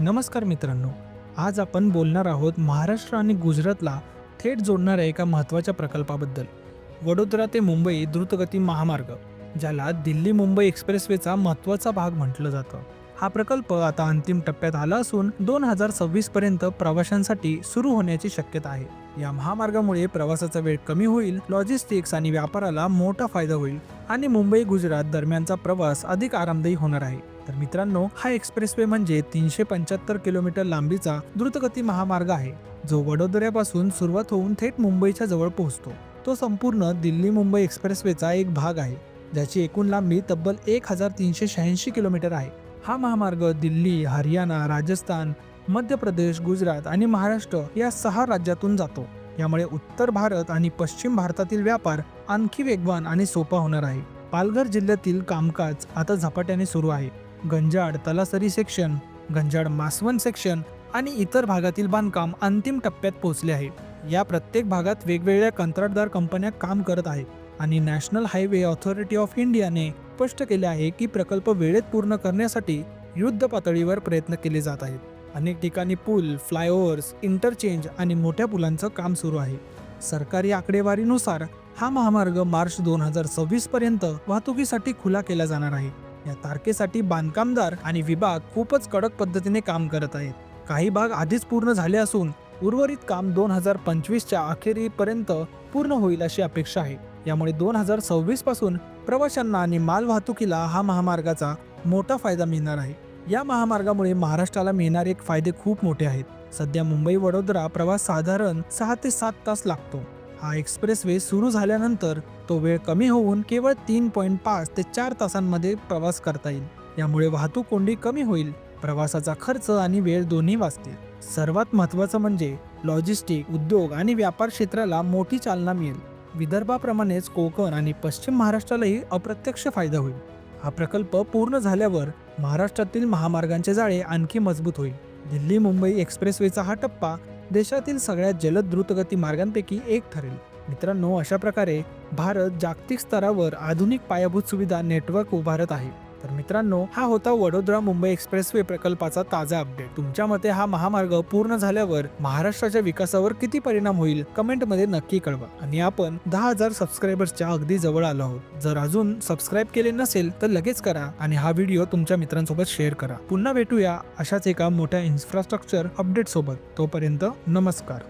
नमस्कार मित्रांनो आज आपण बोलणार आहोत महाराष्ट्र आणि गुजरातला थेट जोडणाऱ्या एका महत्त्वाच्या प्रकल्पाबद्दल. वडोदरा ते मुंबई द्रुतगती महामार्ग ज्याला दिल्ली मुंबई एक्सप्रेसवेचा महत्त्वाचा भाग म्हटलं जातं. हा प्रकल्प आता अंतिम टप्प्यात आला असून दोन हजार सव्वीस पर्यंत प्रवाशांसाठी सुरू होण्याची शक्यता आहे. या महामार्गामुळे प्रवासाचा वेळ कमी होईल लॉजिस्टिक्स आणि व्यापाराला मोठा फायदा होईल आणि मुंबई गुजरात दरम्यानचा प्रवास अधिक आरामदायी होणार आहे. तर मित्रांनो हा एक्सप्रेसवे म्हणजे तीनशे पंच्याहत्तर किलोमीटर लांबीचा द्रुतगती महामार्ग आहे जो वडोदऱ्यापासून सुरुवात होऊन थेट मुंबईच्या जवळ पोहोचतो. तो संपूर्ण दिल्ली मुंबई एक्सप्रेसवेचा एक भाग आहे ज्याची एकूण लांबी तब्बल एक हजार तीनशे शहाऐंशी किलोमीटर आहे. हा महामार्ग दिल्ली हरियाणा राजस्थान मध्य प्रदेश गुजरात आणि महाराष्ट्र या सहा राज्यातून जातो. यामुळे उत्तर भारत आणि पश्चिम भारतातील व्यापार आणखी वेगवान आणि सोपा होणार आहे. पालघर जिल्ह्यातील कामकाज आता झपाट्याने सुरू आहे. गंजाड तलासरी सेक्शन गंजाड मासवण सेक्शन आणि इतर भागातील बांधकाम अंतिम टप्प्यात पोहोचले आहे. या प्रत्येक भागात वेगवेगळ्या कंत्राटदार कंपन्या काम करत आहेत. आणि नॅशनल हायवे ऑथॉरिटी ऑफ इंडियाने स्पष्ट केले आहे की प्रकल्प वेळेत पूर्ण करण्यासाठी युद्ध पातळीवर प्रयत्न केले जात आहेत. अनेक ठिकाणी पूल फ्लायओव्हर्स इंटरचेंज आणि मोठ्या पुलांचं काम सुरू आहे. सरकारी आकडेवारीनुसार हा महामार्ग मार्च दोन हजार सव्वीस पर्यंत वाहतुकीसाठी खुला केला जाणार आहे. या तारखेसाठी बांधकामदार आणि विभाग खूपच कडक पद्धतीने काम करत आहेत. काही भाग आधीच पूर्ण झाले असून उर्वरित काम दोन हजार पंचवीसच्या अखेरीपर्यंत पूर्ण होईल अशी अपेक्षा आहे. यामुळे दोन हजार सव्वीसपासून प्रवाशांना आणि माल वाहतुकीला हा महामार्गाचा मोठा फायदा मिळणार आहे. या महामार्गामुळे महाराष्ट्राला मिळणारे फायदे खूप मोठे आहेत. सध्या मुंबई वडोदरा प्रवास साधारण सहा ते सात तास लागतो. हा एक्सप्रेस वे सुरू झाल्यानंतर तो वेळ कमी होऊन केवळ तीन पॉईंट पाच ते चार तासांमध्ये प्रवास करता येईल. यामुळे वाहतूक कोंडी कमी होईल प्रवासाचा खर्च आणि वेळ दोन्ही वाचतील. सर्वात महत्त्वाचं म्हणजे लॉजिस्टिक उद्योग आणि व्यापार क्षेत्राला मोठी चालना मिळेल. विदर्भाप्रमाणेच कोकण आणि पश्चिम महाराष्ट्रालाही अप्रत्यक्ष फायदा होईल. हा प्रकल्प पूर्ण झाल्यावर महाराष्ट्रातील महामार्गांचे जाळे आणखी मजबूत होईल. दिल्ली मुंबई एक्सप्रेसवेचा हा टप्पा देशातील सगळ्यात जलद द्रुतगती मार्गांपैकी एक ठरेल. मित्रांनो अशा प्रकारे भारत जागतिक स्तरावर आधुनिक पायाभूत सुविधा नेटवर्क उभारत आहे. तर मित्रांनो हा होता वडोदरा मुंबई एक्सप्रेसवे प्रकल्पाचा ताजा अपडेट. तुमच्या मते हा महामार्ग पूर्ण झाल्यावर महाराष्ट्राच्या विकासावर किती परिणाम होईल? कमेंटमध्ये नक्की कळवा. आणि आपण दहा हजार सबस्क्रायबर्सच्या अगदी जवळ आलो आहोत. जर अजून सबस्क्राईब केले नसेल तर लगेच करा आणि हा व्हिडिओ तुमच्या मित्रांसोबत शेअर करा. पुन्हा भेटूया अशाच एका मोठ्या इन्फ्रास्ट्रक्चर अपडेट सोबत. तोपर्यंत नमस्कार.